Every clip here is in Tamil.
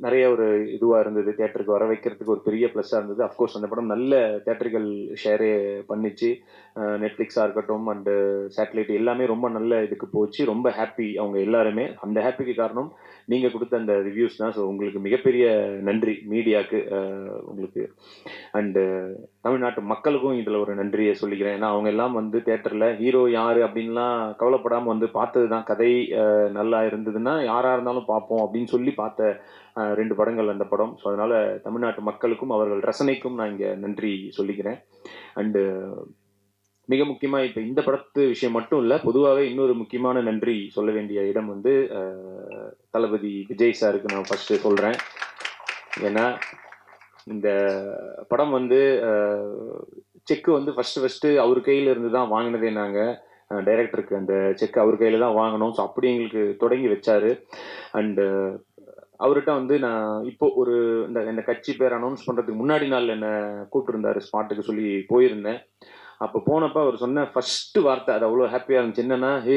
நிறைய ஒரு இதுவாக இருந்தது. தேட்டருக்கு வர வைக்கிறதுக்கு ஒரு பெரிய ப்ளஸ்ஸாக இருந்தது. அஃப்கோர்ஸ் அந்த படம் நல்ல தேட்டர்கள் ஷேரே பண்ணிச்சு. நெட்ஃப்ளிக்ஸாக இருக்கட்டும் அண்டு சேட்டலைட் எல்லாமே ரொம்ப நல்ல இதுக்கு போச்சு. ரொம்ப ஹாப்பி அவங்க எல்லாருமே. அந்த ஹாப்பிக்கு காரணம் நீங்கள் கொடுத்த அந்த ரிவ்யூஸ் தான். ஸோ உங்களுக்கு மிகப்பெரிய நன்றி மீடியாவுக்கு உங்களுக்கு. அண்டு தமிழ்நாட்டு மக்களுக்கும் இதில் ஒரு நன்றியை சொல்லிக்கிறேன். ஏன்னா அவங்க எல்லாம் வந்து தேட்டரில் ஹீரோ யார் அப்படின்லாம் கவலைப்படாமல் வந்து பார்த்தது தான். கதை நல்லா இருந்ததுன்னா யாராக இருந்தாலும் பார்ப்போம் அப்படின்னு சொல்லி பார்த்த ரெண்டு படங்கள் அந்த படம். ஸோ அதனால் தமிழ்நாட்டு மக்களுக்கும் அவர்கள் ரசனைக்கும் நான் இங்கே நன்றி சொல்லிக்கிறேன். அண்டு மிக முக்கியமாக இப்போ இந்த படத்து விஷயம் மட்டும் இல்லை பொதுவாகவே இன்னொரு முக்கியமான நன்றி சொல்ல வேண்டிய இடம் வந்து தளபதி விஜய் சாருக்கு நான் ஃபஸ்ட்டு சொல்கிறேன் ஏன்னா இந்த படம் வந்து செக்கு வந்து ஃபஸ்ட்டு ஃபஸ்ட்டு அவர் கையில் இருந்து தான் வாங்கினதே நாங்கள் டைரக்டருக்கு அந்த செக் அவர் கையில் தான் வாங்கினோம் ஸோ அப்படி எங்களுக்கு தொடங்கி வச்சாரு. அண்டு அவர்கிட்ட வந்து நான் இப்போ ஒரு இந்த இந்த கட்சி பேர் அனௌன்ஸ் பண்ணுறதுக்கு முன்னாடி நாள் என்னை கூப்பிட்டுருந்தாரு. ஸ்பாட்டுக்கு சொல்லி போயிருந்தேன். அப்போ போனப்போ அவர் சொன்ன ஃபஸ்ட்டு வார்த்தை அது அவ்வளோ ஹாப்பியாக இருந்துச்சு. என்னன்னா ஹே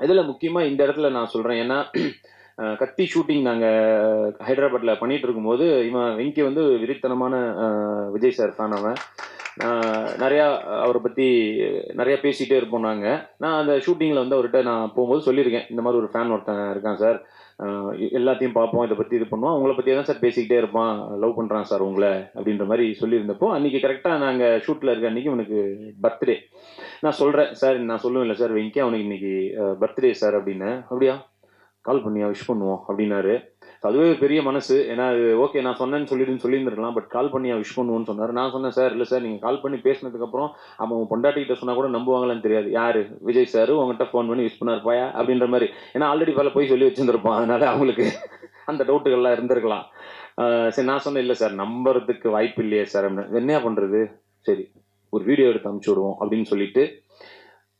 இதில் முக்கியமாக இந்த இடத்துல நான் சொல்கிறேன் ஏன்னா கத்தி ஷூட்டிங் நாங்கள் ஹைதராபாத்தில் பண்ணிட்டு இருக்கும்போது இவன் வெங்கி வந்து விரித்தனமான விஜய் சார் ஃபேன் அவன். நிறையா அவரை பற்றி நிறையா பேசிகிட்டே இருப்போம் நாங்கள் நான் அந்த ஷூட்டிங்கில் வந்து அவர்கிட்ட நான் போகும்போது சொல்லியிருக்கேன். இந்த மாதிரி ஒரு ஃபேன் ஒருத்தன் இருக்கான் சார் எல்லாத்தையும் பார்ப்போம் இதை பற்றி இது பண்ணுவோம். உங்களை பற்றி தான் சார் பேசிக்கிட்டே இருப்பான். லவ் பண்ணுறான் சார் உங்களை அப்படின்ற மாதிரி சொல்லியிருந்தப்போ அன்றைக்கி கரெக்டாக நாங்கள் ஷூட்டில் இருக்க அன்றைக்கி உனக்கு பர்த்டே நான் சொல்கிறேன் சார் நான் சொல்லுவேன் இல்லை சார் வெங்கி அவனுக்கு இன்னைக்கு பர்த்டே சார் அப்படின்னு. அப்படியா? கால் பண்ணியா விஷ் பண்ணுவோம் அப்படின்னாரு. அதுவே பெரிய மனசு. ஏன்னா அது ஓகே நான் சொன்னேன்னு சொல்லிடுன்னு சொல்லியிருந்துருக்கலாம் பட் கால் பண்ணி விஷ் பண்ணுவோன்னு சொன்னார். நான் சொன்னேன் சார் இல்லை சார் நீங்கள் கால் பண்ணி பேசினதுக்கப்புறம் அவன் உன் பொண்டாட்டிகிட்ட சொன்னால் கூட நம்புவாங்களான்னு தெரியாது. யார்? விஜய் சார் உங்ககிட்ட ஃபோன் பண்ணி விஷ் பண்ணார் பாயா? அப்படின்ற மாதிரி. ஏன்னா ஆல்ரெடி பல போய் சொல்லி வச்சுருந்துருப்பான் அதனால அவங்களுக்கு அந்த டவுட்டுகள்லாம் இருந்திருக்கலாம். சரி நான் சொன்னேன் இல்லை சார் நம்புறதுக்கு வாய்ப்பு இல்லையே சார் அப்படின்னு. என்ன பண்ணுறது சரி ஒரு வீடியோ எடுத்து அமுச்சு விடுவோம் அப்படின்னு சொல்லிட்டு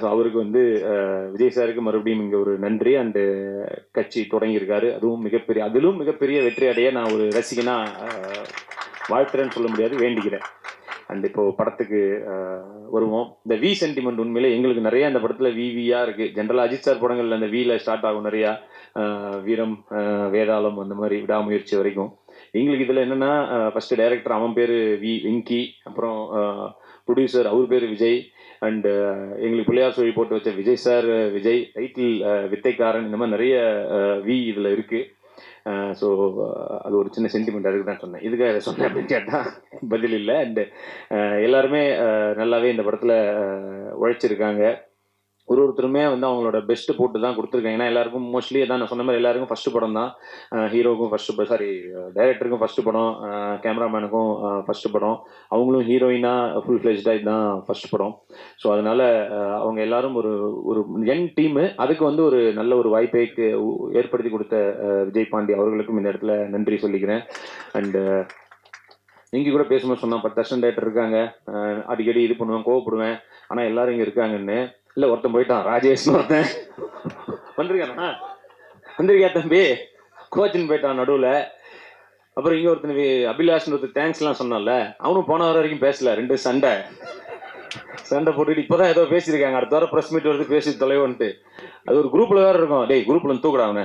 ஸோ அவருக்கு வந்து விஜய் சாருக்கு மறுபடியும் இங்கே ஒரு நன்றி. அண்டு கட்சி தொடங்கியிருக்காரு. அதுவும் மிகப்பெரிய அதிலும் மிகப்பெரிய வெற்றி அடைய நான் ஒரு ரசிகனா வாழ்த்துறேன்னு சொல்ல முடியாது வேண்டிக்கிறேன். அண்ட் இப்போ படத்துக்கு வருவோம். இந்த வி சென்டிமெண்ட் உண்மையிலே எங்களுக்கு நிறைய அந்த படத்தில் விவியா இருக்கு. ஜென்ரலாக அஜித் சார் படங்கள்ல அந்த வில ஸ்டார்ட் ஆகும் நிறையா. வீரம் வேதாளம் அந்த மாதிரி விடாமுயற்சி வரைக்கும். எங்களுக்கு இதில் என்னென்னா ஃபஸ்ட்டு டைரக்டர் அவன் பேர் வி வெங்கி அப்புறம் ப்ரொடியூசர் அவர் பேர் விஜய் அண்டு எங்களுக்கு பிள்ளையார் சொல்லி போட்டு வச்ச விஜய் சார் விஜய் டைட்டில் வித்தைக்காரன் இந்த மாதிரி நிறைய வி இதில் இருக்குது ஸோ அது ஒரு சின்ன சென்டிமெண்ட் அதுக்கு தான் சொன்னேன். இதுக்காக இதை சொன்னேன் அப்படின்னு கேட்டால் பதில் இல்லை. அண்டு எல்லாருமே நல்லாவே இந்த படத்தில் உழைச்சிருக்காங்க. ஒரு ஒருத்தருமே வந்து அவங்களோட பெஸ்ட் போட்டு தான் கொடுத்துருக்காங்க. ஏன்னா எல்லாருக்கும் மோஸ்ட்லி அதான் நான் சொன்ன மாதிரி எல்லாருக்கும் ஃபர்ஸ்ட் படம் தான். ஹீரோக்கும் ஃபர்ஸ்ட் சாரி டைரக்டருக்கும் ஃபர்ஸ்ட் படம் கேமராமேனுக்கும் ஃபர்ஸ்ட் படம். அவங்களும் ஹீரோயினாக ஃபுல் ஃபிளெஜ்டாக இதுதான் ஃபர்ஸ்ட் படம். ஸோ அதனால அவங்க எல்லாரும் ஒரு ஒரு யங் டீமு அதுக்கு வந்து ஒரு நல்ல ஒரு வாய்ப்பை ஏற்படுத்தி கொடுத்த விஜய் பாண்டி அவர்களுக்கும் இந்த இடத்துல நன்றி சொல்லிக்கிறேன். அண்டு இங்கே கூட பேசும்போது சொன்னான் பத்து வருஷம் டேரக்டர் இருக்காங்க. அடிக்கடி இது பண்ணுவேன் கோவப்படுவேன். ஆனால் எல்லாரும் இங்கே இருக்காங்கன்னு. இல்லை ஒருத்தன் போயிட்டான். ராஜேஷ்னு ஒருத்தன். வந்திருக்கானா வந்திருக்கியா தம்பி? கோச்சின்னு போயிட்டான் நடுவில். அப்புறம் இங்கே ஒருத்தன் வி- அபிலாஷ்னு ஒருத்தர் தேங்க்ஸ்லாம் சொன்னான்ல. அவனும் போன வர வரைக்கும் பேசல. ரெண்டு சண்டை. சண்டை போட்டுட்டு இப்போதான் ஏதோ பேசியிருக்காங்க. அடுத்த வாரம் ப்ரெஸ் மீட் வருது பேசி தொலைவோன்ட்டு. அது ஒரு குரூப்ல வேற இருக்கும். டேய் குரூப்ல தூக்குடா அவனை.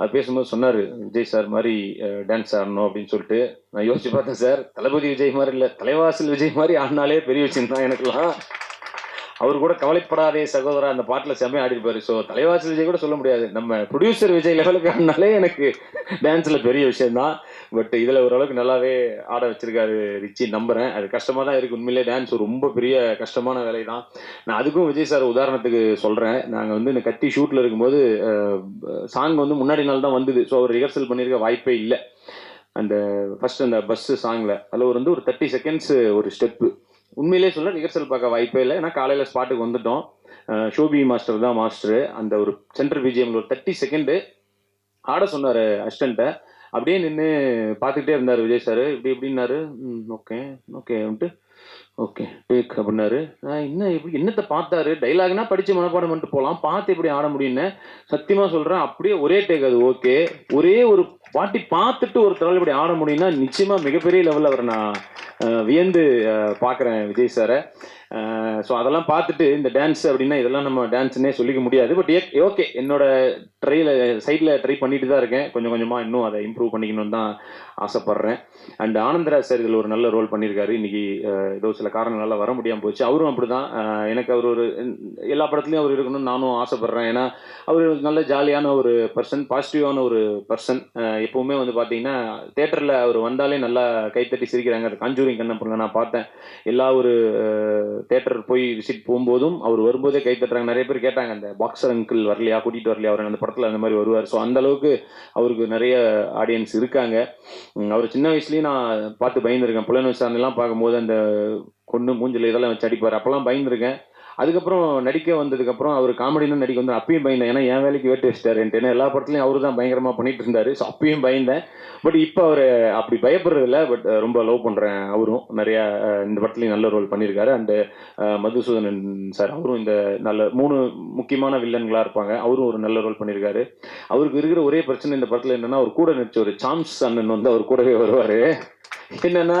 அவர் பேசும்போது சொன்னார் விஜய் சார் மாதிரி டான்ஸ் ஆடணும் அப்படின்னு சொல்லிட்டு. நான் யோசிச்சு பார்த்தேன் சார் தளபதி விஜய் மாதிரி இல்லை தலைவாசல் விஜய் மாதிரி ஆடினாலே பெரிய விஷயம் தான் எனக்குலாம் அவர் கூட கவலைப்படாதே சகோதரா அந்த பாட்டில் செம்மையாக ஆடிருப்பாரு. ஸோ தலைவாசல் விஜய் கூட சொல்ல முடியாது. நம்ம ப்ரொடியூசர் விஜய் லெவலுக்கு ஆடினாலே எனக்கு டான்ஸில் பெரிய விஷயம்தான். பட் இதில் ஓரளவுக்கு நல்லாவே ஆட வச்சிருக்காரு ரிச்சி நம்புறேன். அது கஷ்டமாக தான் இருக்குது உண்மையிலே டான்ஸ் ரொம்ப பெரிய கஷ்டமான வேலை தான் நான் அதுக்கும் விஜய் சார் உதாரணத்துக்கு சொல்கிறேன் நாங்கள் வந்து இந்த கத்தி ஷூட்டில் இருக்கும்போது சாங் வந்து முன்னாடி நாள் தான் வந்தது. ஸோ அவர் ரிஹர்சல் பண்ணியிருக்க வாய்ப்பே இல்லை. அந்த ஃபர்ஸ்ட் அந்த பஸ் சாங்ல அதில் ஒரு வந்து ஒரு தேர்ட்டி செகண்ட்ஸ் ஒரு ஸ்டெப்பு உண்மையிலே சொல்ல ரிஹர்சல் பார்க்க வாய்ப்பே இல்லை. ஏன்னா காலையில் ஸ்பாட்டுக்கு வந்துட்டோம். ஷோபி மாஸ்டர் தான் மாஸ்டர் அந்த ஒரு சென்டர் பிஜிஎம்ல ஒரு தேர்ட்டி செகண்டு ஆட சொன்னார் அசிஸ்டண்ட்டை அப்படியே நின்று பார்த்துக்கிட்டே இருந்தார் விஜய் சார் இப்படி எப்படின்னாரு ஓகே ஓகே வந்துட்டு ஓகே டேக் அப்படின்னாரு. நான் என்ன இப்படி என்னத்தை பார்த்தாரு? டைலாக்னா படித்து மனப்பாடம் பண்ணிட்டு போகலாம் பார்த்து எப்படி ஆட முடியும்னு சத்தியமாக சொல்கிறேன் அப்படியே ஒரே டேக் அது ஓகே ஒரே ஒரு பாட்டி பார்த்துட்டு ஒருத்தரால் இப்படி ஆட முடியும்னா நிச்சயமாக மிகப்பெரிய லெவலில் அவர் நான் வியந்து பார்க்குறேன் விஜய் சாரை. ஸோ அதெல்லாம் பார்த்துட்டு இந்த டான்ஸ் அப்படின்னா இதெல்லாம் நம்ம டான்ஸ்னே சொல்லிக்க முடியாது. பட் ஓகே என்னோட ட்ரையில் சைடில் ட்ரை பண்ணிட்டு தான் இருக்கேன். கொஞ்சம் கொஞ்சமாக இன்னும் அதை இம்ப்ரூவ் பண்ணிக்கணும்னு தான் ஆசைப்பட்றேன். அண்ட் ஆனந்தராஜ் சார் இதில் ஒரு நல்ல ரோல் பண்ணியிருக்காரு. இன்றைக்கி ஏதோ சில காரணங்களால் வர முடியாமல் போச்சு. அவரும் அப்படிதான். தான் எனக்கு அவர் ஒரு எல்லா படத்துலையும் அவர் இருக்கணும்னு நானும் ஆசைப்பட்றேன். ஏன்னா அவர் நல்ல ஜாலியான ஒரு பர்சன் பாசிட்டிவான ஒரு பர்சன் எப்போவுமே வந்து பார்த்தீங்கன்னா தேட்டரில் அவர் வந்தாலே நல்லா கைத்தட்டி சிரிக்கிறாங்க. அது காஞ்சூரிங் கண்ணப்பங்க நான் பார்த்தேன். எல்லா ஒரு தேட்டர் போய் விசிட் போகும்போதும் அவர் வரும்போதே கை தட்டுறாங்க. நிறைய பேர் கேட்டாங்க அந்த பாக்ஸர் அங்கிள் வரலையா? கூட்டிட்டு வரலையா? அவர் அந்த படத்தில் அந்த மாதிரி வருவார். ஸோ அந்த அளவுக்கு அவருக்கு நிறைய ஆடியன்ஸ் இருக்காங்க. அவர் சின்ன வயசுலயும் நான் பார்த்து பயந்துருக்கேன். புலனு சார்ந்தெல்லாம் பார்க்கும்போது அந்த கொண்டு மூஞ்சில் இதெல்லாம் வச்சு அடிப்பார். அப்போல்லாம் பயந்துருக்கேன். அதுக்கப்புறம் நடிக்க வந்ததுக்கப்புறம் அவர் காமெடின்னு நடிக்க வந்து அப்பயும் பயந்தேன். ஏன்னா என் வேலைக்கு வேட்டு வச்சிட்டாரு. ஏன்னா எல்லா படத்துலையும் அவரு தான் பயங்கரமாக பண்ணிட்டு இருந்தாரு. ஸோ அப்பயும் பயந்தேன். பட் இப்போ அவர் அப்படி பயப்படுறது இல்லை பட் ரொம்ப லவ் பண்ணுறேன் அவரும். நிறையா இந்த படத்துலையும் நல்ல ரோல் பண்ணியிருக்காரு. அண்டு மதுசூதனன் சார் அவரும் இந்த நல்ல மூணு முக்கியமான வில்லன்களாக இருப்பாங்க. அவரும் ஒரு நல்ல ரோல் பண்ணியிருக்காரு. அவருக்கு இருக்கிற ஒரே பிரச்சனை இந்த படத்தில் என்னென்னா அவர் கூட நடிச்ச ஒரு சாம்ஸ் அண்ணன் வந்து அவர் கூடவே வருவார். என்னன்னா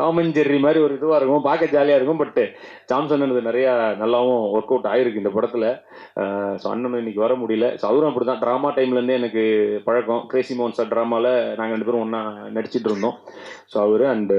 டாம் அண்ட் ஜெர்ரி மாதிரி ஒரு இதுவாக இருக்கும். பார்க்க ஜாலியாக இருக்கும். பட் ஜாம்சன் நிறையா நல்லாவும் ஒர்க் அவுட் ஆயிருக்கு இந்த படத்தில். ஸோ அண்ணன் இன்னைக்கு வர முடியல. ஸோ அவரும் அப்படி தான் ட்ராமா டைம்லேருந்தே எனக்கு பழக்கம். கிரேசி மோகன் சார் ட்ராமாவில் நாங்கள் ரெண்டு பேரும் ஒன்றா நடிச்சிட்டு இருந்தோம். ஸோ அவர் அண்டு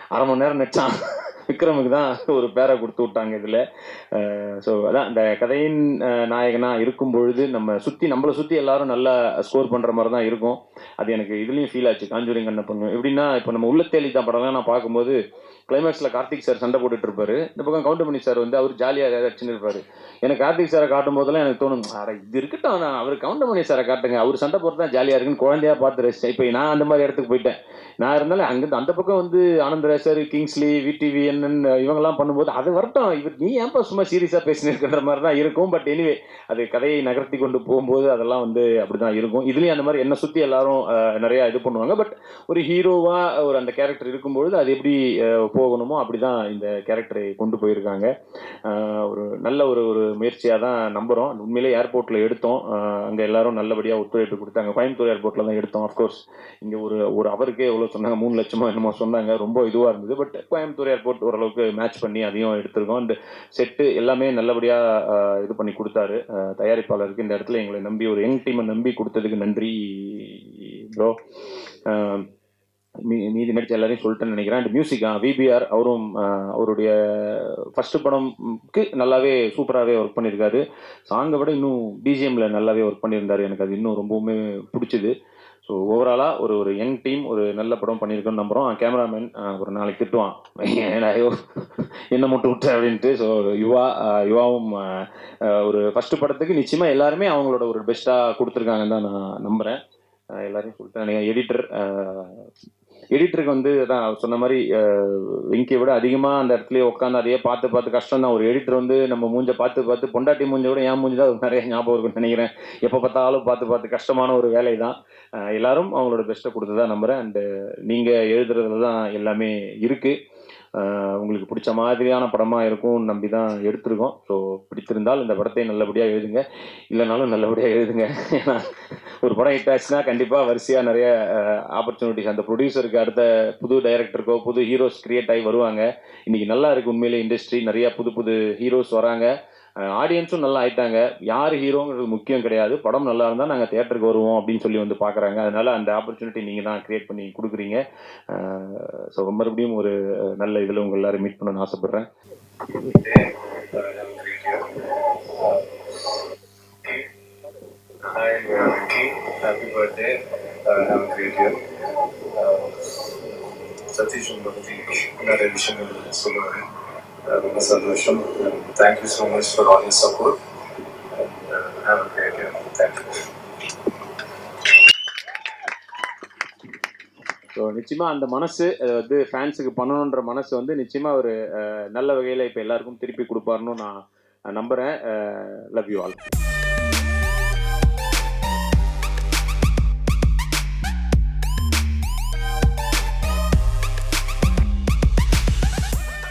அரை மணி நேரம் நடிச்சான் விக்ரமுக்கு தான் ஒரு பேரை கொடுத்து விட்டாங்க இதில். ஸோ அதான் இந்த கதையின் நாயகனாக இருக்கும் பொழுது நம்ம சுற்றி நம்மளை சுற்றி எல்லாரும் நல்லா ஸ்கோர் பண்ணுற மாதிரி தான் இருக்கும். அது எனக்கு இதுலேயும் ஃபீல் ஆச்சு. காஞ்சூரிங் கண்ண பண்ணும் எப்படின்னா இப்போ நம்ம உள்ள தேலி தான் படம்லாம் நான் பார்க்கும்போது கிளைமேக்ஸில் கார்த்திக் சார் சண்டை போட்டுட்டு இருப்பாரு. இந்த பக்கம் கவுண்டமணி சார் வந்து அவர் ஜாலியாக ஏதாவது அடிச்சுன்னு இருப்பார். எனக்கு கார்த்திக் சாரை காட்டும் போதெல்லாம் எனக்கு தோணும் அட இது இருக்கட்டும் நான் அவர் கவுண்டமணி சாரை காட்டுங்க. அவர் சண்டை போட்டு தான் ஜாலியாக இருக்குன்னு குழந்தையாக பார்த்து ரசிச்சேன். இப்போ நான் அந்த மாதிரி இடத்துக்கு போயிட்டேன். நான் இருந்தாலும் அங்கேருந்து அந்த பக்கம் வந்து ஆனந்தராஜ் சார் கிங்ஸ்லி விடிவி என்னன் இவங்கெல்லாம் பண்ணும்போது அது வரட்டும். இவர் நீ ஏன்ப்பா சும்மா சீரியஸாக பேசினிருக்கிற மாதிரி தான் இருக்கும். பட் எனிவே அது கதையை நகர்த்தி கொண்டு போகும்போது அதெல்லாம் வந்து அப்படிதான் இருக்கும். இதுலேயும் அந்த மாதிரி என்னை சுற்றி எல்லாரும் நிறையா இது பண்ணுவாங்க. பட் ஒரு ஹீரோவாக ஒரு அந்த கேரக்டர் இருக்கும்பொழுது அது எப்படி போகணுமோ அப்படி தான் இந்த கேரக்டரை கொண்டு போயிருக்காங்க. ஒரு நல்ல ஒரு ஒரு முயற்சியாக தான் நம்புகிறோம் உண்மையிலே ஏர்போர்ட்டில் எடுத்தோம். அங்கே எல்லாரும் நல்லபடியாக ஒத்துழைப்பு கொடுத்தாங்க. கோயம்புத்தூர் ஏர்போர்ட்டில் தான் எடுத்தோம். அஃப்கோர்ஸ் இங்கே ஒரு ஒரு அவருக்கே எவ்வளோ சொன்னாங்க? மூணு லட்சமோ என்னமோ சொன்னாங்க. ரொம்ப இதுவாக இருந்தது. பட் கோயம்புத்தூர் ஏர்போர்ட் ஓரளவுக்கு மேட்ச் பண்ணி அதையும் எடுத்திருக்கோம். அண்ட் செட்டு எல்லாமே நல்லபடியாக இது பண்ணி கொடுத்தாரு. தயாரிப்பாளருக்கு இந்த இடத்துல எங்களை நம்பி ஒரு யங் டீமை நம்பி கொடுத்ததுக்கு நன்றி ப்ரோ மீ மீதி நடிச்ச எல்லாரையும் சொல்லிட்டேன்னு நினைக்கிறேன். அண்ட் மியூசிக் விபிஆர் அவரும் அவருடைய ஃபர்ஸ்ட் படம்க்கு நல்லாவே சூப்பராகவே ஒர்க் பண்ணியிருக்காரு. சாங்கை விட இன்னும் பிஜிஎம்ல நல்லாவே ஒர்க் பண்ணியிருந்தாரு. எனக்கு அது இன்னும் ரொம்பவுமே பிடிச்சிது. ஸோ ஓவராலாக ஒரு ஒரு யங் டீம் ஒரு நல்ல படம் பண்ணியிருக்கோன்னு நம்புகிறோம் கேமராமேன் ஒரு நாளைக்கு திட்டுவான். ஐயோ என்ன மட்டும் விட்டு? அப்படின்ட்டு. ஸோ யுவா யுவாவும் ஒரு ஃபஸ்ட்டு படத்துக்கு நிச்சயமாக எல்லாருமே அவங்களோட ஒரு பெஸ்ட்டாக கொடுத்துருக்காங்கன்னு தான் நான் நம்புகிறேன் எல்லாரையும் சொல்லிட்டேன் எடிட்டர் எடிட்டருக்கு வந்து அதான் சொன்ன மாதிரி வெங்கியை விட அதிகமாக அந்த இடத்துலயே உட்காந்து அதையே பார்த்து பார்த்து கஷ்டம் தான் ஒரு எடிட்டர் வந்து நம்ம மூஞ்ச பார்த்து பார்த்து பொண்டாட்டி மூஞ்ச விட என் மூஞ்சி தான் நிறைய ஞாபகம் இருக்கும்னு நினைக்கிறேன். எப்போ பார்த்தாலும் பார்த்து பார்த்து கஷ்டமான ஒரு வேலை தான். எல்லாரும் அவங்களோட பெஸ்ட்டை கொடுத்து தான் நம்புகிறேன் அண்டு நீங்கள் எழுதுறதுல தான் எல்லாமே இருக்குது உங்களுக்கு பிடிச்ச மாதிரியான படமாக இருக்கும்னு நம்பி தான் எடுத்திருக்கோம். ஸோ பிடித்திருந்தால் இந்த படத்தை நல்லபடியாக எழுதுங்க. இல்லைனாலும் நல்லபடியாக எழுதுங்க. ஏன்னா ஒரு படம் ஹிட் ஆச்சுன்னா கண்டிப்பாக வரிசையாக நிறைய ஆப்பர்ச்சுனிட்டிஸ் அந்த ப்ரொடியூசருக்கு அடுத்த புது டைரக்டருக்கோ புது ஹீரோஸ் கிரியேட் ஆகி வருவாங்க. இன்றைக்கி நல்லா இருக்குது உண்மையிலே இண்டஸ்ட்ரி நிறையா புது புது ஹீரோஸ் வராங்க. ஆடியன்ஸும் நல்லா ஆயிட்டாங்க. யார் ஹீரோங்கிறது முக்கியம் கிடையாது. படம் நல்லா இருந்தால் நாங்கள் தேட்டருக்கு வருவோம் அப்படின்னு சொல்லி வந்து பார்க்குறாங்க அதனால அந்த ஆப்பர்ச்சுனிட்டி நீங்கள் தான் கிரியேட் பண்ணி கொடுக்குறீங்க. ஸோ மறுபடியும் ஒரு நல்ல இதில் உங்கள் எல்லாரும் மீட் பண்ணணும்னு ஆசைப்பட்றேன். Hi, Vicky. சதீஷ் உங்களை பற்றி நிறைய விஷயங்கள் சொல்லுவாங்க ரொம்ப சந்தோஷம் thank you so much for all your support have great thank you so நிச்சயமாக அந்த மனசு அது வந்து ஃபேன்ஸுக்கு பண்ணணுன்ற மனசு வந்து நிச்சயமாக ஒரு நல்ல வகையில் இப்போ எல்லாருக்கும் திருப்பி கொடுப்பாருன்னு நான் நம்புகிறேன் லவ் யூ ஆல்